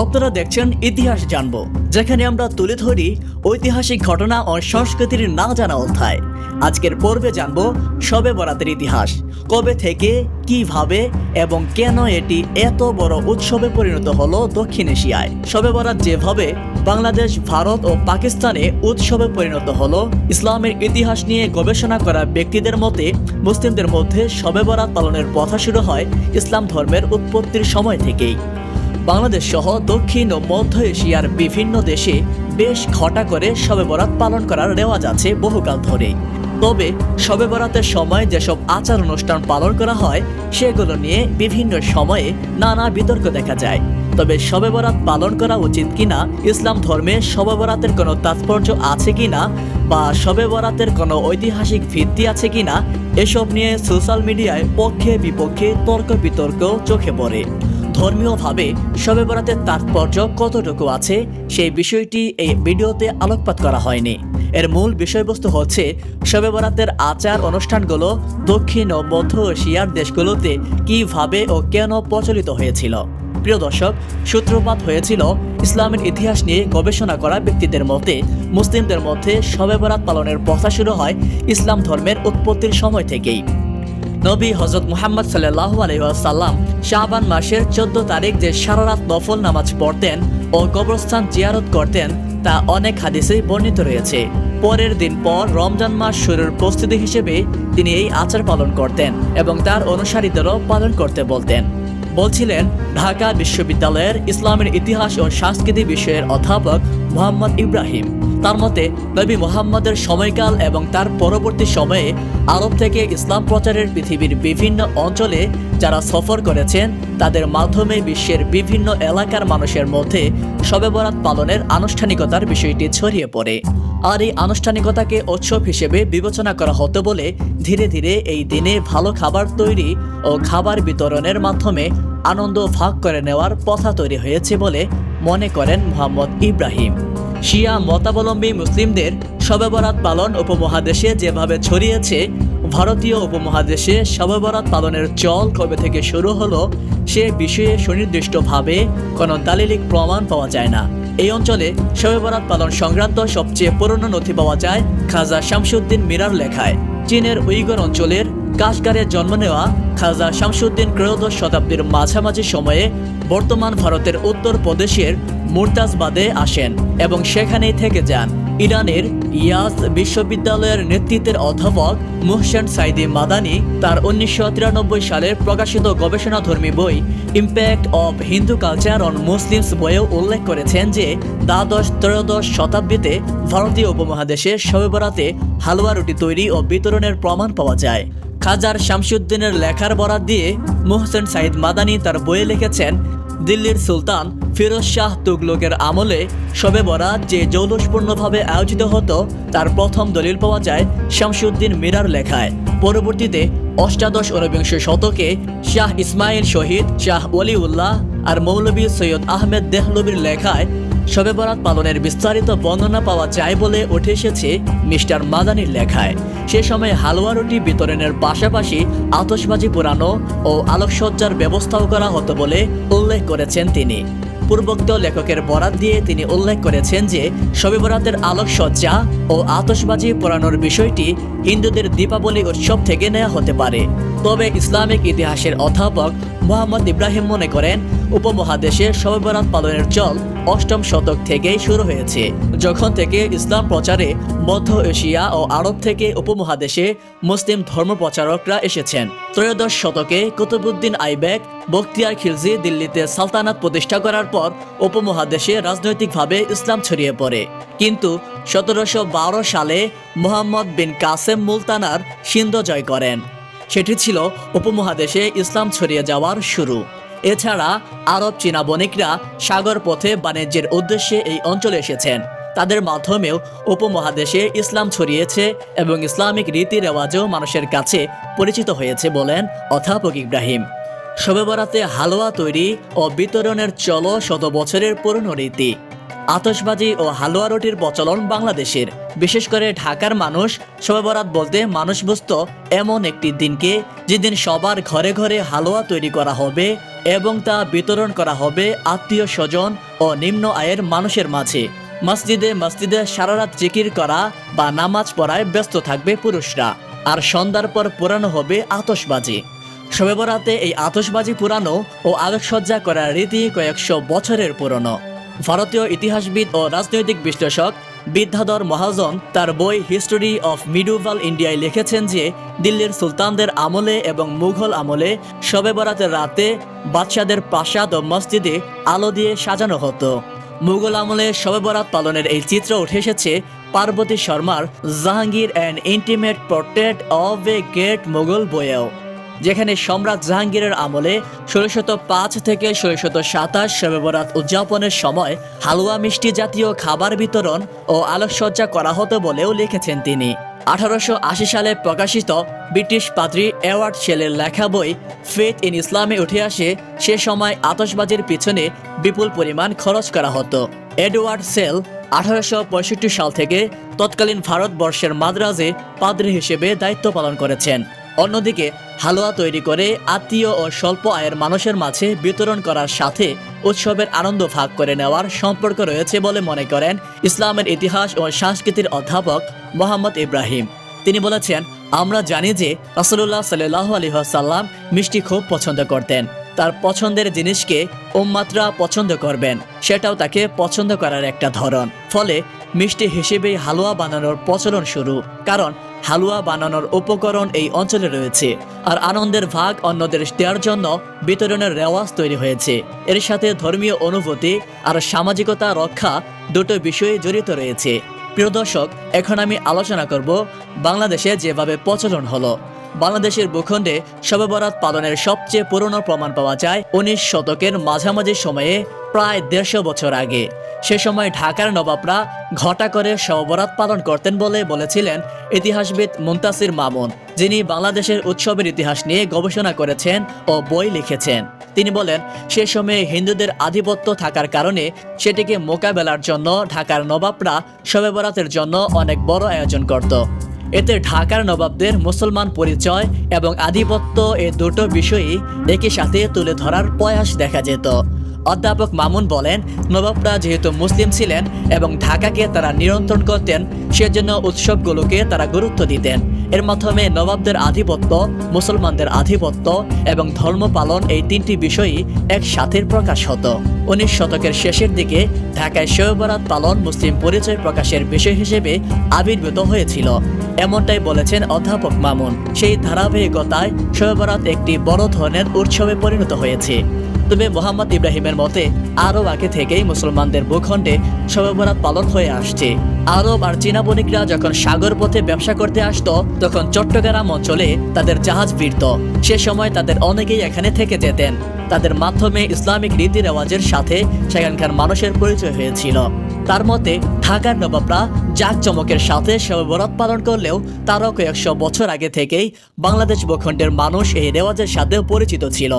আপনারা দেখছেন ইতিহাস জানব, যেখানে আমরা তুলে ধরি ঐতিহাসিক ঘটনা ও সংস্কৃতির না জানা অধ্যায়। আজকের পর্বে জানব শবে বরাতের ইতিহাস, কবে থেকে, কীভাবে এবং কেন এটি এত বড় উৎসবে পরিণত হলো দক্ষিণ এশিয়ায়। শবে বরাত যেভাবে বাংলাদেশ, ভারত ও পাকিস্তানে উৎসবে পরিণত হলো, ইসলামের ইতিহাস নিয়ে গবেষণা করা ব্যক্তিদের মতে, মুসলিমদের মধ্যে শবে বরাত পালনের প্রথা শুরু হয় ইসলাম ধর্মের উৎপত্তির সময় থেকেই। বাংলাদেশ সহ দক্ষিণ ও মধ্য এশিয়ার বিভিন্ন দেশে বেশ ঘটা করে শবে বরাত পালন করার রেওয়াজ আছে বহুকাল ধরেই। তবে শবে বরাতের সময় যেসব আচার অনুষ্ঠান পালন করা হয়, সেগুলো নিয়ে বিভিন্ন সময়ে নানা বিতর্ক দেখা যায়। তবে শবে বরাত পালন করা উচিত কিনা, ইসলাম ধর্মে শবে বরাতের কোনো তাৎপর্য আছে কিনা বা শবে বরাতের কোনো ঐতিহাসিক ভিত্তি আছে কিনা, এসব নিয়ে সোশ্যাল মিডিয়ায় পক্ষে বিপক্ষে তর্ক বিতর্ক চোখে পড়ে। ধর্মীয়ভাবে শবে বরাতের তাৎপর্য কতটুকু আছে, সেই বিষয়টি এই ভিডিওতে আলোকপাত করা হয়নি। এর মূল বিষয়বস্তু হচ্ছে শবে বরাতের আচার অনুষ্ঠানগুলো দক্ষিণ ও মধ্য এশিয়ার দেশগুলোতে কীভাবে ও কেন প্রচলিত হয়েছিল। প্রিয় দর্শক, সূত্রপাত হয়েছিল ইসলামের ইতিহাস নিয়ে গবেষণা করা ব্যক্তিদের মতে, মুসলিমদের মধ্যে শবে বরাত পালনের প্রথা শুরু হয় ইসলাম ধর্মের উৎপত্তির সময় থেকেই। নবী হজরত মুহাম্মদ সাল্লাহ আলহাম শাহবান মাসের চোদ্দ তারিখ যে সারারাত নফল নামাজ পড়তেন ও কবরস্থান জিয়ারত করতেন, তা অনেক হাদিসে বর্ণিত রয়েছে। পরের দিন পর রমজান মাস শুরুর প্রস্তুতি হিসেবে তিনি এই আচার পালন করতেন এবং তার অনুসারীদেরও পালন করতে বলতেন। বলছিলেন ঢাকা বিশ্ববিদ্যালয়ের ইসলামের ইতিহাস ও সংস্কৃতি বিষয়ের অধ্যাপক মোহাম্মদ ইব্রাহিম। তার মতে, নবী মোহাম্মদের সময়কাল এবং তার পরবর্তী সময়ে আরব থেকে ইসলাম প্রচারের পৃথিবীর বিভিন্ন অঞ্চলে যারা সফর করেছেন, তাদের মাধ্যমে বিশ্বের বিভিন্ন এলাকার মানুষের মধ্যে শবে বরাত পালনের আনুষ্ঠানিকতার বিষয়টি ছড়িয়ে পড়ে। আর এই আনুষ্ঠানিকতাকে উৎসব হিসেবে বিবেচনা করা হতো বলে ধীরে ধীরে এই দিনে ভালো খাবার তৈরি ও খাবার বিতরণের মাধ্যমে আনন্দ ভাগ করে নেওয়ার পথা তৈরি হয়েছে বলে মনে করেন মোহাম্মদ ইব্রাহিম। শিয়া মতাবলম্বী মুসলিমদের শবে বরাত পালন উপমহাদেশে যেভাবে ছড়িয়েছে, ভারতীয় উপমহাদেশে শবে বরাত পালনের চল কবে থেকে শুরু হলো, সে বিষয়ে সুনির্দিষ্টভাবে কোনো দালিলিক প্রমাণ পাওয়া যায় না। এই অঞ্চলে শবে বরাত পালন সংক্রান্ত সবচেয়ে পুরনো নথি পাওয়া যায় খাজা শামসুদ্দিন মিরার লেখায়। চীনের উইগর অঞ্চলের কাশগারে জন্ম নেওয়া খাজা শামসুদ্দিন ত্রয়োদশ শতাব্দীর মাঝামাঝি সময়ে বর্তমান ভারতের উত্তর প্রদেশের মুরতাজবাদে আসেন এবং সেখানেই থেকে যান। ইরানের ইয়াজ বিশ্ববিদ্যালয়ের নেতৃত্বের অধ্যাপক মুহসেন সাইদি মাদানি তার উনিশশো তিরানব্বই সালের প্রকাশিত গবেষণাধর্মী বই impact of Hindu culture on Muslims বইয়েও উল্লেখ করেছেন যে, দ্বাদশ ত্রয়োদশ শতাব্দীতে ভারতীয় উপমহাদেশে শবে বরাতে হালুয়া রুটি তৈরি ও বিতরণের প্রমাণ পাওয়া যায়। খাজার শামসুদ্দিনের লেখার বরাত দিয়ে মোহসেন সাইদ মাদানি তার বইয়ে লিখেছেন, দিল্লির সুলতান ফিরোজ শাহ তুগলকের আমলে শবে বরাত যে জৌলসপূর্ণভাবে আয়োজিত হতো, তার প্রথম দলিল পাওয়া যায় শামসুদ্দিন মিরার লেখায়। পরবর্তীতে অষ্টাদশ ঊনবিংশ শতকে শাহ ইসমাইল শহীদ শাহ ওলিউল্লাহ আর মৌলভী সৈয়দ আহমেদ দেহলবির লেখায় শবে বরাত পালনের বিস্তারিত বর্ণনা পাওয়া যায় বলে উঠে এসেছে মিস্টার মাদানির লেখায়। সে সময় হালুয়া রুটি বিতরণের পাশাপাশি আতশবাজি পোড়ানো ও আলোকসজ্জার ব্যবস্থাও করা হতো বলে উল্লেখ করেছেন তিনি। পূর্বোক্ত লেখকের বরাত দিয়ে তিনি উল্লেখ করেছেন যে শবে বরাতের আলোকসজ্জা ও আতশবাজি পোড়ানোর বিষয়টি হিন্দুদের দীপাবলি উৎসব থেকে নেওয়া হতে পারে। তবে ইসলামিক ইতিহাসের অধ্যাপক মোহাম্মদ ইব্রাহিম মনে করেন, উপমহাদেশে শবে বরাত পালনের চল অষ্টম শতক থেকেই শুরু হয়েছে। যখন থেকে ইসলাম প্রচারে মধ্য এশিয়া ও আরব থেকে উপমহাদেশে মুসলিম ধর্ম প্রচারকরা এসেছেন। ত্রয়োদশ শতকে কুতুবুদ্দিন আইবেক বখতিয়ার খিলজি দিল্লিতে সালতানাত প্রতিষ্ঠা করার পর উপমহাদেশে রাজনৈতিকভাবে ইসলাম ছড়িয়ে পড়ে। কিন্তু সতেরোশো বারো সালে মোহাম্মদ বিন কাসেম মুলতানার সিন্ধ জয় করেন। সেটি ছিল উপমহাদেশে ইসলাম ছড়িয়ে যাওয়ার শুরু। এছাড়া আরব চীনা বণিকরা সাগর পথে বাণিজ্যের উদ্দেশ্যে এই অঞ্চলে এসেছেন। তাদের মাধ্যমেও উপমহাদেশে ইসলাম ছড়িয়েছে এবং ইসলামিক রীতি রেওয়াজও মানুষের কাছে পরিচিত হয়েছে বলেন অধ্যাপক ইব্রাহিম। শবে বরাতে হালুয়া তৈরি ও বিতরণের চল শত বছরের পুরনো রীতি। আতশবাজি ও হালুয়া রুটির প্রচলন বাংলাদেশের। বিশেষ করে ঢাকার মানুষ শবে বরাত বলতে মানুষ বুঝত, এমন একটি দিনকে যেদিন সবার ঘরে ঘরে হালুয়া তৈরি করা হবে এবং তা বিতরণ করা হবে আত্মীয় স্বজন ও নিম্ন আয়ের মানুষের মাঝে। মসজিদে মসজিদে সারারাত জিকির করা বা নামাজ পড়ায় ব্যস্ত থাকবে পুরুষরা। আর সন্ধ্যার পর পুরানো হবে আতশবাজি। শবে বরাতে এই আতশবাজি পুরানো ও আলোকসজ্জা করার রীতি কয়েকশো বছরের পুরনো। ভারতীয় ইতিহাসবিদ ও রাজনৈতিক বিশ্লেষক বিদ্যাধর মহাজন তার বই হিস্টোরি অফ মিডুভাল ইন্ডিয়ায় লিখেছেন যে, দিল্লির সুলতানদের আমলে এবং মুঘল আমলে শবে বরাতের রাতে বাদশাদের প্রাসাদ ও মসজিদে আলো দিয়ে সাজানো হতো। মুঘল আমলে শবে বরাত পালনের এই চিত্র উঠে এসেছে পার্বতী শর্মার Jahangir and intimate portrait of a great Mughal বইয়েও। যেখানে সম্রাট জাহাঙ্গীরের আমলে ষোলোশত পাঁচ থেকে ষোলোশত সাতাশ শবে বরাত উদযাপনের সময় হালুয়া মিষ্টি জাতীয় খাবার বিতরণ ও আলোকসজ্জা করা হতো বলেও লিখেছেন তিনি। আঠারোশো আশি সালে প্রকাশিত ব্রিটিশ পাদ্রী অ্যাওয়ার্ড শেলের লেখা বই ফেথ ইন ইসলামে উঠে আসে, সে সময় আতশবাজির পিছনে বিপুল পরিমাণ খরচ করা হতো। এডওয়ার্ড সেল আঠারোশো পঁয়ষট্টি সাল থেকে তৎকালীন ভারতবর্ষের মাদ্রাজে পাদ্রী হিসেবে দায়িত্ব পালন করেছেন। অন্যদিকে, হালুয়া তৈরি করে আত্মীয় ও স্বল্প আয়ের মানুষের মাঝে বিতরণ করার সাথে উৎসবের আনন্দ ভাগ করে নেওয়ার সম্পর্ক রয়েছে বলে মনে করেন ইসলামের ইতিহাস ও সংস্কৃতির অধ্যাপক মোহাম্মদ ইব্রাহিম। তিনি বলেছেন, আমরা জানি যে রাসুল্লাহ সাল্লাহ আলহাসাল্লাম মিষ্টি খুব পছন্দ করতেন। তার পছন্দের জিনিসকে উম্মাত্রা পছন্দ করবেন। সেটাও তাকে পছন্দ করার একটা ধরন। ফলে মিষ্টি হিসেবেই হালুয়া বানানোর প্রচলন শুরু। কারণ হালুয়া বানানোর উপকরণ এই অঞ্চলে রয়েছে। আর আনন্দের ভাগ অন্যদের দেওয়ার জন্য বিতরণের রেওয়াজ তৈরি হয়েছে। এর সাথে ধর্মীয় অনুভূতি আর সামাজিকতা রক্ষা দুটো বিষয়ে জড়িত রয়েছে। প্রিয় দর্শক, এখন আমি আলোচনা করব বাংলাদেশে যেভাবে প্রচলন হলো। বাংলাদেশের ভূখণ্ডে শবে বরাত পালনের সবচেয়ে পুরনো প্রমাণ পাওয়া যায় উনিশ শতকের মাঝামাঝি সময়ে, প্রায় দেড়শো বছর আগে। সে সময় ঢাকার নবাবরা ঘটা করে শববরাত পালন করতেন বলে বলেছিলেন ইতিহাসবিদ মুন্তাসির মামুন, যিনি বাংলাদেশের উৎসবের ইতিহাস নিয়ে গবেষণা করেছেন ও বই লিখেছেন। তিনি বলেন, সে সময়ে হিন্দুদের আধিপত্য থাকার কারণে সেটিকে মোকাবেলার জন্য ঢাকার নবাবরা শবে বরাতের জন্য অনেক বড় আয়োজন করত। এতে ঢাকার নবাবদের মুসলমান পরিচয় এবং আধিপত্য এ দুটো বিষয়ই একই সাথে তুলে ধরার প্রয়াস দেখা যেত। অধ্যাপক মামুন বলেন, নবাবরা যেহেতু মুসলিম ছিলেন এবং ঢাকাকে তারা নিয়ন্ত্রণ করতেন, সেজন্য উৎসবগুলোকে তারা গুরুত্ব দিতেন। এর মাধ্যমে নবাবদের আধিপত্য, মুসলমানদের আধিপত্য এবং ধর্ম পালন এই তিনটি বিষয়ই একসাথে প্রকাশ হতো। উনিশ শতকের শেষের দিকে ঢাকায় শৈবরাত পালন মুসলিম পরিচয় প্রকাশের বিষয় হিসেবে আবির্ভূত হয়েছিল। এমনটাই বলেছেন অধ্যাপক মামুন। সেই ধারাবাহিকতায় শৈবরাত একটি বড় ধরনের উৎসবে পরিণত হয়েছে। তবে মোহাম্মদ ইব্রাহিমের মতে, আরব আগে থেকেই মুসলমানদের ভূখণ্ডে শবে পালন হয়ে আসছে। আরব আর চীনা বণিকরা যখন সাগর পথে ব্যবসা করতে আসতো, তখন চট্টগ্রাম অঞ্চলে তাদের জাহাজ ফিরত। সে সময় তাদের অনেকেই এখানে থেকে যেতেন। তাদের মাধ্যমে ইসলামিক রীতি রেওয়াজের সাথে সেখানকার মানুষের পরিচয় হয়েছিল। তার মতে, ঢাকার নবাবরা জাঁকজমকের সাথে শবে বরাত পালন করলেও তারও কয়েকশো বছর আগে থেকেই বাংলাদেশ ভূখণ্ডের মানুষ এই রেওয়াজের সাথে পরিচিত ছিল।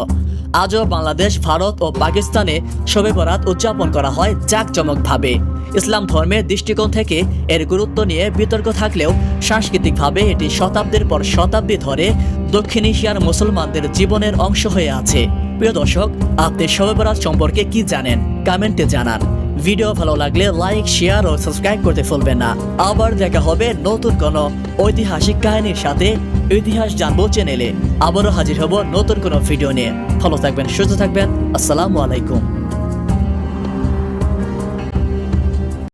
আজও বাংলাদেশ, ভারত ও পাকিস্তানে শবে বরাত উদযাপন করা হয় জাঁকজমকভাবে। ইসলাম ধর্মের দৃষ্টিকোণ থেকে এর গুরুত্ব নিয়ে বিতর্ক থাকলেও সাংস্কৃতিকভাবে এটি শতাব্দীর পর শতাব্দী ধরে দক্ষিণ এশিয়ার মুসলমানদের জীবনের অংশ হয়ে আছে। প্রিয় দর্শক, আপনি শবে বরাত সম্পর্কে কি জানেন? কমেন্টে জানান। ভিডিও ভালো লাগলে লাইক শেয়ার ও সাবস্ক্রাইব করতে ভুলবেন না। আবার দেখা হবে নতুন কোনো ঐতিহাসিক কাহিনীর সাথে। ইতিহাস জানব চ্যানেলে আবারও হাজির হব নতুন কোনো ভিডিও নিয়ে। ভালো থাকবেন, সুস্থ থাকবেন। আসসালামু আলাইকুম।